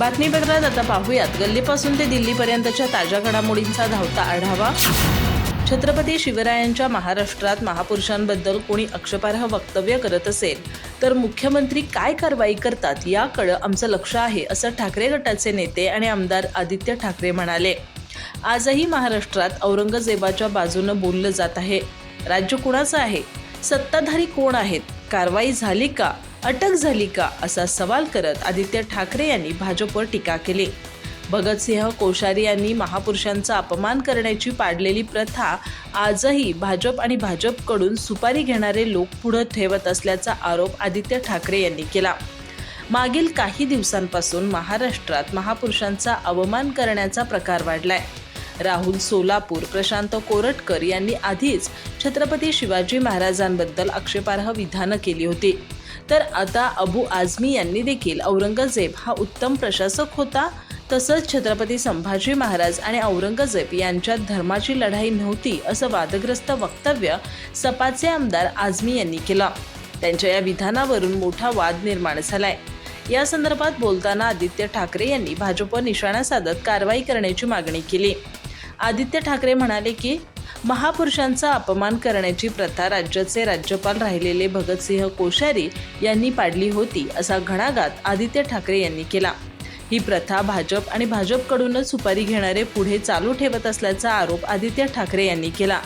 बातमीपत्रात आता पाहूयात. गल्लीपासून ते दिल्लीपर्यंतच्या ताज्या घडामोडींचा धावता आढावा. छत्रपती शिवरायांच्या महाराष्ट्रात महापुरुषांबद्दल कोणी अक्षपार्ह वक्तव्य करत असेल तर मुख्यमंत्री काय कारवाई करतात याकडं आमचं लक्ष आहे असं ठाकरे गटाचे नेते आणि आमदार आदित्य ठाकरे म्हणाले. आजही महाराष्ट्रात औरंगजेबाच्या बाजूनं बोललं जात आहे. राज्य कुणाचं आहे? सत्ताधारी कोण आहेत? कारवाई झाली का? अटक झाली का असा सवाल करत आदित्य ठाकरे यांनी भाजपवर टीका केली. भगतसिंह कोश्यारी यांनी महापुरुषांचा अपमान करण्याची पाडलेली प्रथा आजही भाजप आणि भाजपकडून सुपारी घेणारे लोक पुढे ठेवत असल्याचा आरोप आदित्य ठाकरे यांनी केला. मागील काही दिवसांपासून महाराष्ट्रात महापुरुषांचा अवमान करण्याचा प्रकार वाढलाय. राहुल सोलापूर प्रशांत कोरटकर यांनी आधीच छत्रपती शिवाजी महाराजांबद्दल आक्षेपार्ह विधानं केली होती. तर आता अबू आझमी यांनी देखील औरंगजेब हा उत्तम प्रशासक होता. तसंच छत्रपती संभाजी महाराज आणि औरंगजेब यांच्यात धर्माची लढाई नव्हती असं वादग्रस्त वक्तव्य सपाचे आमदार आझमी यांनी केलं. त्यांच्या या विधानावरून मोठा वाद निर्माण झालाय. या संदर्भात बोलताना आदित्य ठाकरे यांनी भाजपवर निशाणा साधत कारवाई करण्याची मागणी केली. आदित्य ठाकरे म्हणाले की महापुरुषांचा अपमान करण्याची प्रथा राज्याचे राज्यपाल राहिलेले भगतसिंह कोश्यारी यांनी पाडली होती असा घणाघात आदित्य ठाकरे यांनी केला. ही प्रथा भाजप आणि भाजपकडूनच सुपारी घेणारे पुढे चालू ठेवत असल्याचा आरोप आदित्य ठाकरे यांनी केला.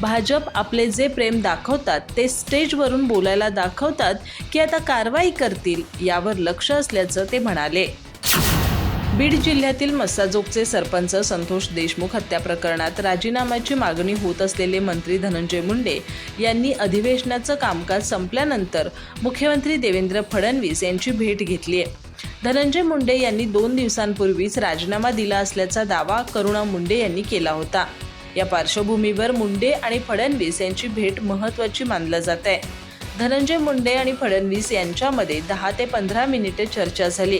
भाजप आपले जे प्रेम दाखवतात ते स्टेजवरून बोलायला दाखवतात की आता कारवाई करतील यावर लक्ष असल्याचं ते म्हणाले. बीड जिल्ह्यातील मस्साजोगचे सरपंच संतोष देशमुख हत्या प्रकरणात राजीनाम्याची मागणी होत असलेले मंत्री धनंजय मुंडे यांनी अधिवेशनाचं कामकाज संपल्यानंतर मुख्यमंत्री देवेंद्र फडणवीस यांची भेट घेतली आहे. धनंजय मुंडे यांनी दोन दिवसांपूर्वीच राजीनामा दिला असल्याचा दावा करुणा मुंडे यांनी केला होता. या पार्श्वभूमीवर मुंडे आणि फडणवीस यांची भेट महत्त्वाची मानलं जात आहे. धनंजय मुंडे आणि फडणवीस यांच्यामध्ये दहा ते पंधरा मिनिटे चर्चा झाली.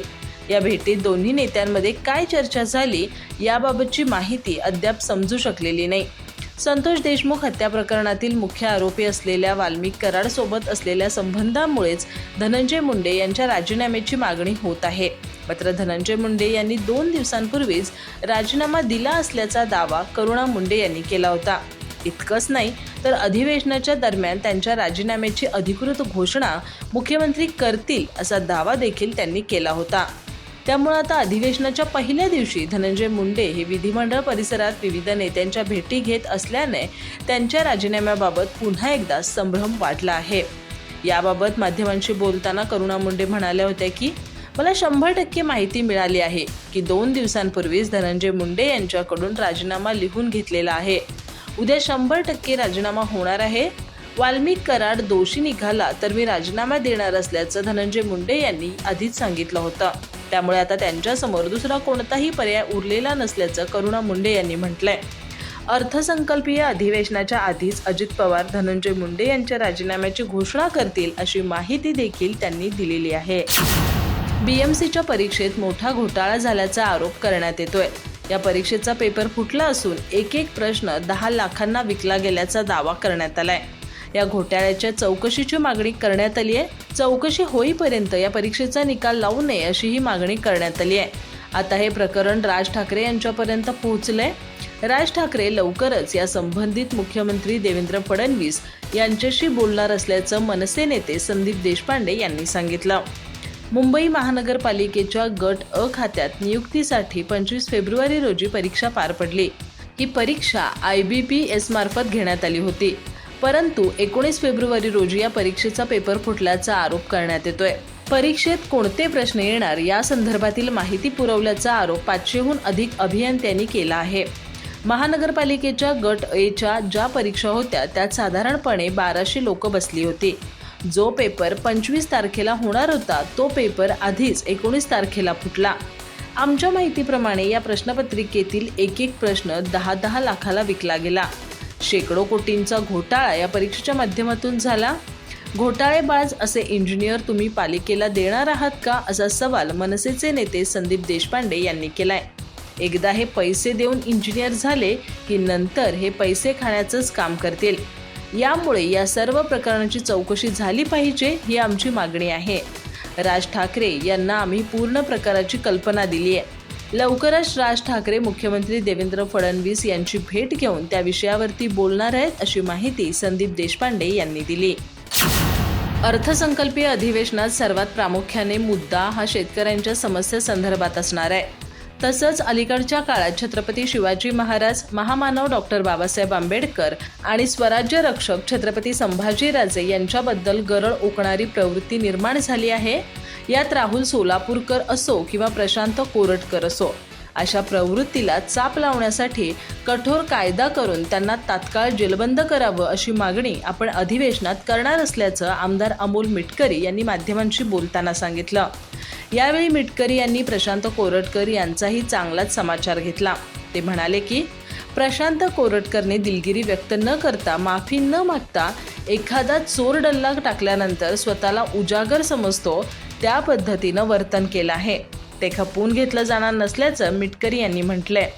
या भेटीत दोन्ही नेत्यांमध्ये काय चर्चा झाली याबाबतची माहिती अद्याप समजू शकलेली नाही. संतोष देशमुख हत्या प्रकरणातील मुख्य आरोपी असलेल्या वाल्मिक कराडसोबत असलेल्या संबंधामुळेच धनंजय मुंडे यांच्या राजीनाम्याची मागणी होत आहे. मात्र धनंजय मुंडे यांनी दोन दिवसांपूर्वीच राजीनामा दिला असल्याचा दावा करुणा मुंडे यांनी केला होता. इतकंच नाही तर अधिवेशनाच्या दरम्यान त्यांच्या राजीनाम्याची अधिकृत घोषणा मुख्यमंत्री करतील असा दावा देखील त्यांनी केला होता. त्यामुळे आता अधिवेशनाच्या पहिल्या दिवशी धनंजय मुंडे हे विधिमंडळ परिसरात विविध नेत्यांच्या भेटी घेत असल्याने त्यांच्या राजीनाम्याबाबत पुन्हा एकदा संभ्रम वाढला आहे. याबाबत माध्यमांशी बोलताना करुणा मुंडे म्हणाल्या होत्या की मला शंभर टक्के माहिती मिळाली आहे की दोन दिवसांपूर्वीच धनंजय मुंडे यांच्याकडून राजीनामा लिहून घेतलेला आहे. उद्या शंभर टक्के राजीनामा होणार आहे. वाल्मिक कराड दोषी निघाला तर मी राजीनामा देणार असल्याचं धनंजय मुंडे यांनी आधीच सांगितलं होतं. त्यामुळे आता त्यांच्यासमोर दुसरा कोणताही पर्याय उरलेला नसल्याचं करुणा मुंडे यांनी म्हटलंय. अर्थसंकल्पीय अधिवेशनाच्या आधीच अजित पवार धनंजय मुंडे यांच्या राजीनाम्याची घोषणा करतील अशी माहिती देखील त्यांनी दिलेली आहे. बीएमसीच्या परीक्षेत मोठा घोटाळा झाल्याचा आरोप करण्यात येतोय. या परीक्षेचा पेपर फुटला असून एक एक प्रश्न दहा लाखांना विकला गेल्याचा दावा करण्यात आलाय. या घोटाळ्याच्या चौकशीची मागणी करण्यात आली आहे. चौकशी होईपर्यंत या परीक्षेचा निकाल लावू नये अशी ही मागणी करण्यात आली आहे. आता हे प्रकरण राज ठाकरे यांच्यापर्यंत पोहोचलंय. राज ठाकरे लवकरच या संबंधित मुख्यमंत्री देवेंद्र फडणवीस यांच्याशी बोलणार असल्याचं मनसे नेते संदीप देशपांडे यांनी सांगितलं. मुंबई महानगरपालिकेच्या गट अ खात्यात नियुक्तीसाठी पंचवीस फेब्रुवारी रोजी परीक्षा पार पडली. ही परीक्षा आय बी पी एस मार्फत घेण्यात आली होती. परंतु एकोणीस फेब्रुवारी रोजी या परीक्षेचा पेपर फुटल्याचा आरोप करण्यात येतोय. परीक्षेत कोणते प्रश्न येणार या संदर्भातील माहिती पुरवल्याचा आरोप पाचशेहून अधिक अभियंत्यांनी केला आहे. महानगरपालिकेच्या गट एच्या ज्या परीक्षा होत्या त्यात साधारणपणे बाराशे लोक बसली होती. जो पेपर पंचवीस तारखेला होणार होता तो पेपर आधीच एकोणीस तारखेला फुटला. आमच्या माहितीप्रमाणे या प्रश्नपत्रिकेतील एक एक प्रश्न दहा दहा लाखाला विकला गेला. शेकडो कोटींचा घोटाळा या परीक्षेच्या माध्यमातून झाला. घोटाळेबाज असे इंजिनियर तुम्ही पालिकेला देणार आहात का? असा सवाल मनसेचे नेते संदीप देशपांडे यांनी केलाय. एकदा हे पैसे देऊन इंजिनियर झाले की नंतर हे पैसे खाण्याचंच काम करतील. यामुळे या सर्व प्रकरणाची चौकशी झाली पाहिजे ही आमची मागणी आहे. राज ठाकरे यांना आम्ही पूर्ण प्रकाराची कल्पना दिली आहे लवकरच राज ठाकरे मुख्यमंत्री देवेंद्र फडणवीस यांची भेट घेऊन त्या विषयावरती बोलणार आहेत अशी माहिती संदीप देशपांडे यांनी दिली. अर्थसंकल्पीय अधिवेशनात सर्वात प्रामुख्याने मुद्दा हा शेतकऱ्यांच्या समस्येसंदर्भात असणार आहे. तसंच अलीकडच्या काळात छत्रपती शिवाजी महाराज महामानव डॉक्टर बाबासाहेब आंबेडकर आणि स्वराज्य रक्षक छत्रपती संभाजीराजे यांच्याबद्दल गरळ ओकणारी प्रवृत्ती निर्माण झाली आहे. यात राहुल सोलापूरकर असो किंवा प्रशांत कोरटकर असो अशा प्रवृत्तीला चाप लावण्यासाठी कठोर कायदा करून त्यांना तात्काळ जेलबंद करावं अशी मागणी आपण अधिवेशनात करणार असल्याचं आमदार अमोल मिटकरी यांनी माध्यमांशी बोलताना सांगितलं. यावेळी मिटकरी यांनी प्रशांत कोरटकर यांचाही चांगलाच समाचार घेतला. ते म्हणाले की प्रशांत कोरटकरने दिलगिरी व्यक्त न करता माफी न मागता एखादा चोर डल्ला टाकल्यानंतर स्वतःला उजागर समजतो त्या पद्धतीनं वर्तन केलं आहे. ते खपवून घेतलं जाणार नसल्याचं मिटकरी यांनी म्हटलंय.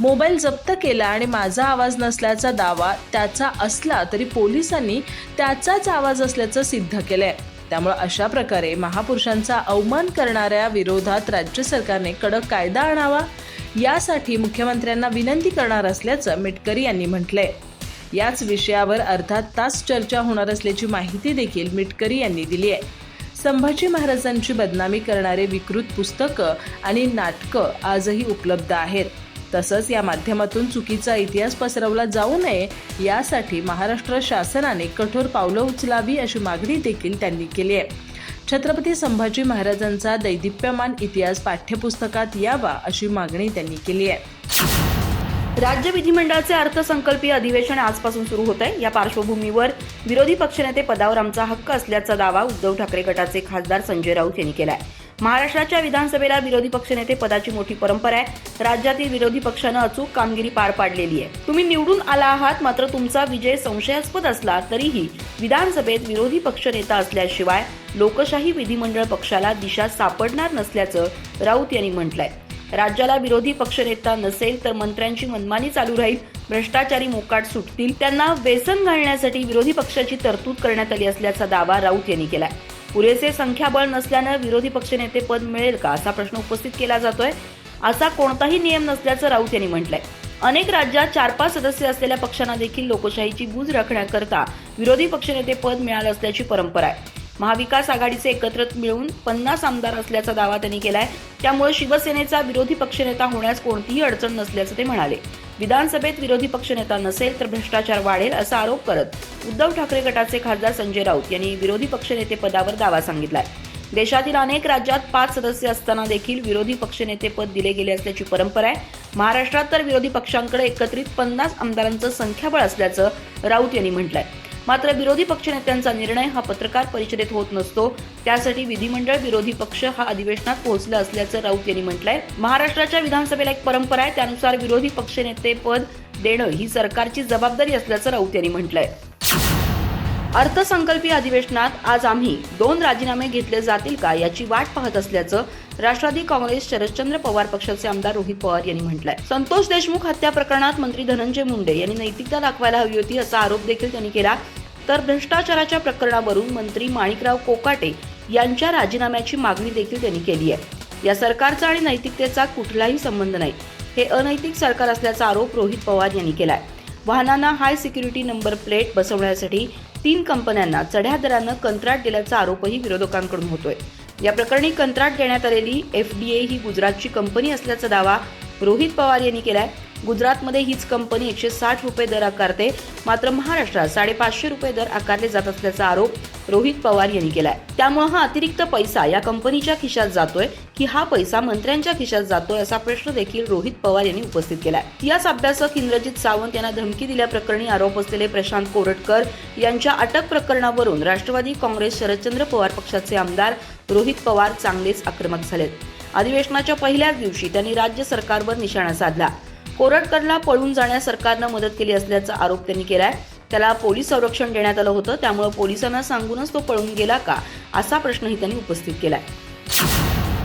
मोबाईल जप्त केला आणि माझा आवाज नसल्याचा दावा त्याचा असला तरी पोलिसांनी त्याचाच आवाज असल्याचं सिद्ध केलंय. त्यामुळे अशा प्रकारे महापुरुषांचा अवमान करणाऱ्या विरोधात राज्य सरकारने कडक कायदा आणावा यासाठी मुख्यमंत्र्यांना विनंती करणार असल्याचं मिटकरी यांनी म्हटलंय. याच विषयावर अर्धा तास चर्चा होणार असल्याची माहिती देखील मिटकरी यांनी दिली आहे. संभाजी महाराजांची बदनामी करणारे विकृत पुस्तकं आणि नाटकं आजही उपलब्ध आहेत. तसंच या माध्यमातून चुकीचा इतिहास पसरवला जाऊ नये यासाठी महाराष्ट्र शासनाने कठोर पावलं उचलावी अशी मागणी देखील त्यांनी केली आहे. छत्रपती संभाजी महाराजांचा दैदिप्यमान इतिहास पाठ्यपुस्तकात यावा अशी मागणी त्यांनी केली आहे. राज्य विधिमंडळाचे अर्थसंकल्पीय अधिवेशन आजपासून सुरू होत आहे. या पार्श्वभूमीवर विरोधी पक्षनेते पदावर आमचा हक्क असल्याचा दावा उद्धव ठाकरे गटाचे खासदार संजय राऊत यांनी केला आहे महाराष्ट्राच्या विधानसभेला विरोधी पक्षनेते पदाची मोठी परंपरा आहे. राज्यातील विरोधी पक्षानं अचूक कामगिरी पार पाडलेली आहे. तुम्ही निवडून आला आहात मात्र तुमचा विजय संशयास्पद असला तरीही विधानसभेत विरोधी पक्षनेता असल्याशिवाय लोकशाही विधिमंडळ पक्षाला दिशा सापडणार नसल्याचं राऊत यांनी म्हटलंय. राज्याला विरोधी पक्षनेता नसेल तर मंत्र्यांची मनमानी चालू राहील भ्रष्टाचारी मोकाट सुटतील त्यांना व्यसन घालण्यासाठी विरोधी पक्षाची तरतूद करण्यात आली असल्याचा दावा राऊत यांनी केलाय. पुरेसे संख्याबळ नसल्यानं विरोधी पक्षनेते पद मिळेल का असा प्रश्न उपस्थित केला जातोय असा कोणताही नियम नसल्याचं राऊत यांनी म्हटलंय. अनेक राज्यात चार पाच सदस्य असलेल्या पक्षांना देखील लोकशाहीची बूज राखण्याकरता विरोधी पक्षनेते पद मिळालं असल्याची परंपरा आहे. महाविकास आघाडीचे एकत्र मिळून पन्नास आमदार असल्याचा दावा त्यांनी केलाय. त्यामुळे शिवसेनेचा विरोधी पक्षनेता होण्यास कोणतीही अडचण नसल्याचं ते म्हणाले. विधानसभेत विरोधी पक्षनेता नसेल तर भ्रष्टाचार वाढेल असा आरोप करत उद्धव ठाकरे गटाचे खासदार संजय राऊत यांनी विरोधी पक्षनेते पदावर दावा सांगितलाय. देशातील अनेक राज्यात पाच सदस्य असताना देखील विरोधी पक्षनेतेपद दिले गेले असल्याची परंपरा आहे. महाराष्ट्रात तर विरोधी पक्षांकडे एकत्रित पन्नास आमदारांचं संख्याबळ असल्याचं राऊत यांनी म्हटलंय. मात्र विरोधी पक्षनेत्यांचा निर्णय हा पत्रकार परिषदेत होत नसतो. त्यासाठी विधिमंडळ विरोधी पक्ष हा अधिवेशनात पोहोचला असल्याचं राऊत यांनी म्हटलंय. महाराष्ट्राच्या विधानसभेला एक परंपरा आहे त्यानुसार विरोधी पक्षनेते पद देणं ही सरकारची जबाबदारी असल्याचं राऊत यांनी म्हटलंय. अर्थसंकल्पीय अधिवेशनात आज आम्ही दोन राजीनामे घेतले जातील का याची वाट पाहत असल्याचं राष्ट्रवादी काँग्रेस शरदचंद्र पवार पक्षाचे आमदार रोहित पवार यांनी म्हटलंय. संतोष देशमुख हत्या प्रकरणात मंत्री धनंजय मुंडे यांनी नैतिकता दाखवायला हवी होती असा आरोप देखील त्यांनी केला. तर भ्रष्टाचाराच्या प्रकरणावरून मंत्री माणिकराव कोकाटे यांच्या राजीनाम्याची मागणी देखील त्यांनी केली आहे. या सरकारचा आणि नैतिकतेचा कुठलाही संबंध नाही. हे अनैतिक सरकार असल्याचा आरोप रोहित पवार यांनी केलाय. वाहनांना हाय सिक्युरिटी नंबर प्लेट बसवण्यासाठी तीन कंपन्यांना चढ्या दरानं कंत्राट दिल्याचा आरोपही विरोधकांकडून होतोय. या प्रकरणी कंत्राट देण्यात आलेली एफ डी ए ही गुजरातची कंपनी असल्याचा दावा रोहित पवार यांनी केलाय. गुजरातमध्ये हीच कंपनी एकशे साठ रुपये दर आकारते. मात्र महाराष्ट्रात साडेपाचशे रुपये दर आकारले जात असल्याचा आरोप रोहित पवार यांनी केलाय. त्यामुळे हा अतिरिक्त पैसा या कंपनीच्या खिशात जातोय की हा पैसा मंत्र्यांच्या खिशात जातोय असा प्रश्न देखील रोहित पवार यांनी उपस्थित केलाय. याच अभ्यासक इंद्रजित सावंत यांना धमकी दिल्याप्रकरणी आरोप असलेले प्रशांत कोरटकर यांच्या अटक प्रकरणावरून राष्ट्रवादी काँग्रेस शरदचंद्र पवार पक्षाचे आमदार रोहित पवार चांगलेच आक्रमक झालेत. अधिवेशनाच्या पहिल्याच दिवशी त्यांनी राज्य सरकारवर निशाणा साधला. कोरटकरला पळून जाण्यास सरकारनं मदत केली असल्याचा आरोप त्यांनी केलाय. त्याला पोलीस संरक्षण देण्यात आलं होतं त्यामुळे पोलिसांना सांगूनच तो पळून गेला का? असा प्रश्नही त्यांनी उपस्थित केलाय.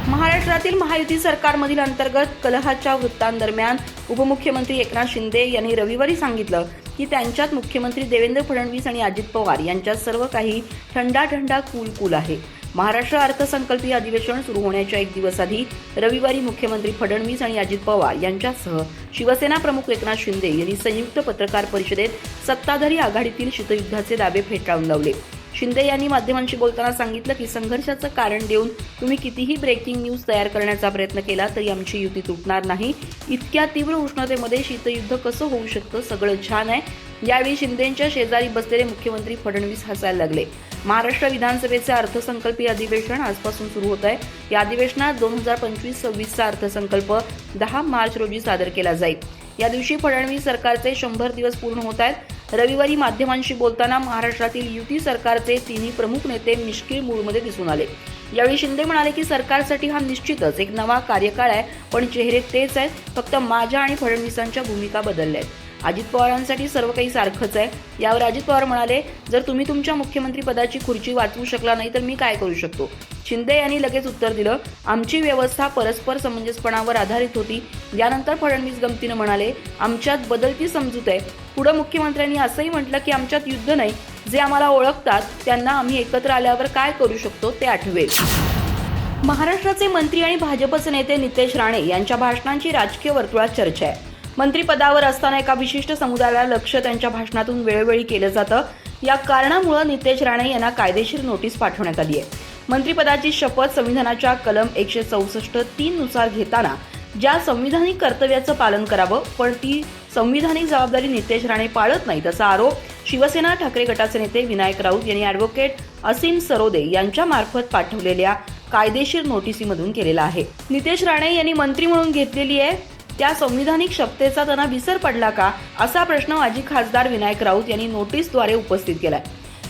महाराष्ट्रातील महायुती सरकारमधील अंतर्गत कलहाच्या वृत्तांदरम्यान उपमुख्यमंत्री एकनाथ शिंदे यांनी रविवारी सांगितलं की त्यांच्यात मुख्यमंत्री देवेंद्र फडणवीस आणि अजित पवार यांच्यात सर्व काही थंडा थंडा कूल कूल आहे. महाराष्ट्र अर्थसंकल्पीय अधिवेशन सुरू होण्याच्या एक दिवस आधी रविवारी मुख्यमंत्री फडणवीस आणि अजित पवार यांच्यासह शिवसेना प्रमुख एकनाथ शिंदे यांनी संयुक्त पत्रकार परिषदेत सत्ताधारी आघाडीतील शीतयुद्धाचे दावे फेटाळून लावले. शिंदे यांनी माध्यमांशी बोलताना सांगितलं की संघर्षाचं कारण देऊन तुम्ही कितीही ब्रेकिंग न्यूज तयार करण्याचा प्रयत्न केला तरी आमची युती तुटणार नाही. इतक्या तीव्र उष्णतेमध्ये शीतयुद्ध कसं होऊ शकतं सगळं छान आहे. यावेळी शिंदेंच्या शेजारी बसलेले मुख्यमंत्री फडणवीस हसायला लागले. महाराष्ट्र विधानसभेचे अर्थसंकल्पीय अधिवेशन आजपासून सुरू होत आहे. या अधिवेशनात दोन हजार पंचवीस सव्वीसचा अर्थसंकल्प दहा मार्च रोजी सादर केला जाईल. या दिवशी फडणवीस सरकारचे शंभर दिवस पूर्ण होत आहेत. रविवारी माध्यमांशी बोलताना महाराष्ट्रातील युती सरकारचे तिन्ही प्रमुख नेते मिश्किल मूडमध्ये दिसून आले. यावेळी शिंदे म्हणाले की सरकारसाठी हा निश्चितच एक नवा कार्यकाळ आहे पण चेहरे तेच आहेत. फक्त माझ्या आणि फडणवीसांच्या भूमिका बदलल्या आहेत. अजित पवारांसाठी सर्व काही सारखंच आहे. यावर अजित पवार म्हणाले जर तुम्ही तुमच्या मुख्यमंत्री पदाची खुर्ची वाचवू शकला नाही तर मी काय करू शकतो? शिंदे यांनी लगेच उत्तर दिलं आमची व्यवस्था परस्पर समंजसपणावर आधारित होती. यानंतर फडणवीस गमतीनं म्हणाले आमच्यात बदलती समजूत आहे. पुढं मुख्यमंत्र्यांनी असंही म्हटलं की आमच्यात युद्ध नाही. जे आम्हाला ओळखतात त्यांना आम्ही एकत्र आल्यावर काय करू शकतो ते आठवेल. महाराष्ट्राचे मंत्री आणि भाजपचे नेते नितेश राणे यांच्या भाषणांची राजकीय वर्तुळात चर्चा आहे. मंत्रिपदावर असताना एका विशिष्ट समुदायाला लक्ष त्यांच्या भाषणातून वेळोवेळी केलं जातं. या कारणामुळे नितेश राणे यांना कायदेशीर नोटीस पाठवण्यात आली आहे. मंत्रिपदाची शपथ संविधानाच्या कलम एकशे चौसष्ट तीन नुसार घेताना ज्या संविधानिक कर्तव्याचं पालन करावं पण ती संविधानिक जबाबदारी नितेश राणे पाळत नाहीत असा आरोप शिवसेना ठाकरे गटाचे नेते विनायक राऊत यांनी ॲडव्होकेट असीम सरोदे यांच्या मार्फत पाठवलेल्या कायदेशीर नोटिसीमधून केलेला आहे. नितेश राणे यांनी मंत्री म्हणून घेतलेली आहे. त्या संविधानिक क्षमतेचा त्यांना विसर पडला का? असा प्रश्न माजी खासदार विनायक राऊत यांनी नोटीसद्वारे उपस्थित केलाय.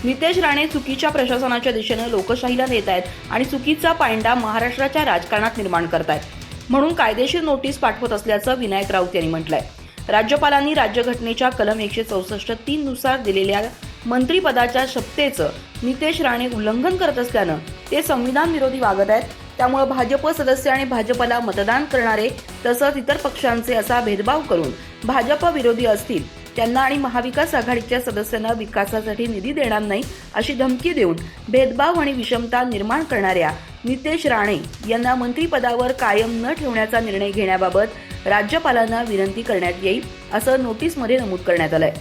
नितेश राणे चुकीच्या प्रशासनाच्या दिशेनं लोकशाहीला नेत आहेत आणि चुकीचा पायंडा महाराष्ट्राच्या राजकारणात निर्माण करतायत. म्हणून कायदेशीर नोटीस पाठवत असल्याचं विनायक राऊत यांनी म्हटलंय. राज्यपालांनी राज्यघटनेच्या कलम एकशे चौसष्ट तीन नुसार दिलेल्या मंत्रिपदाच्या शपथेचं नितेश राणे उल्लंघन करत असल्यानं ते संविधान विरोधी वागत आहेत. त्यामुळे भाजप सदस्य आणि भाजपला मतदान करणारे तसंच इतर पक्षांचे असा भेदभाव करून भाजप विरोधी असतील त्यांना आणि महाविकास आघाडीच्या सदस्यांना विकासासाठी निधी देणार नाही अशी धमकी देऊन भेदभाव आणि विषमता निर्माण करणाऱ्या नितेश राणे यांना मंत्रिपदावर कायम न ठेवण्याचा निर्णय घेण्याबाबत राज्यपालांना विनंती करण्यात येईल असं नोटीसमध्ये नमूद करण्यात आलंय.